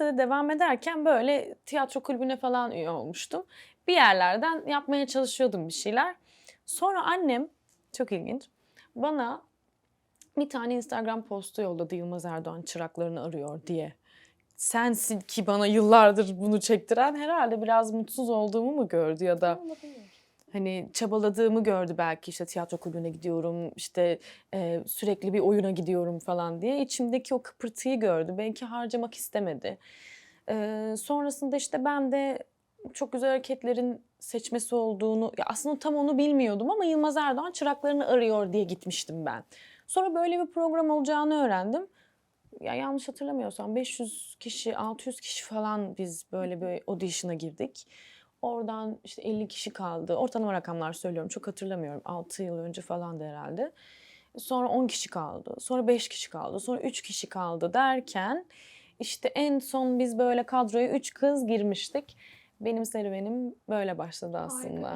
üniversitede devam ederken böyle tiyatro kulübüne falan üye olmuştum. Bir yerlerden yapmaya çalışıyordum bir şeyler. Sonra annem çok ilginç bana bir tane Instagram postu yolladı Yılmaz Erdoğan çıraklarını arıyor diye. Sensin ki bana yıllardır bunu çektiren herhalde biraz mutsuz olduğumu mu gördü ya da hani çabaladığımı gördü belki işte tiyatro kulübüne gidiyorum işte e, sürekli bir oyuna gidiyorum falan diye içimdeki o kıpırtıyı gördü belki harcamak istemedi. E, sonrasında işte ben de çok güzel hareketlerin seçmesi olduğunu ya aslında tam onu bilmiyordum ama Yılmaz Erdoğan çıraklarını arıyor diye gitmiştim ben. Sonra böyle bir program olacağını öğrendim. Ya yanlış hatırlamıyorsam 500 kişi, 600 kişi falan biz böyle bir audition'a girdik. Oradan işte 50 kişi kaldı. Ortalama rakamlar söylüyorum. Çok hatırlamıyorum. 6 yıl önce falan da herhalde. Sonra 10 kişi kaldı. Sonra 5 kişi kaldı. Sonra 3 kişi kaldı derken işte en son biz böyle kadroya 3 kız girmiştik. Benim serüvenim böyle başladı aslında.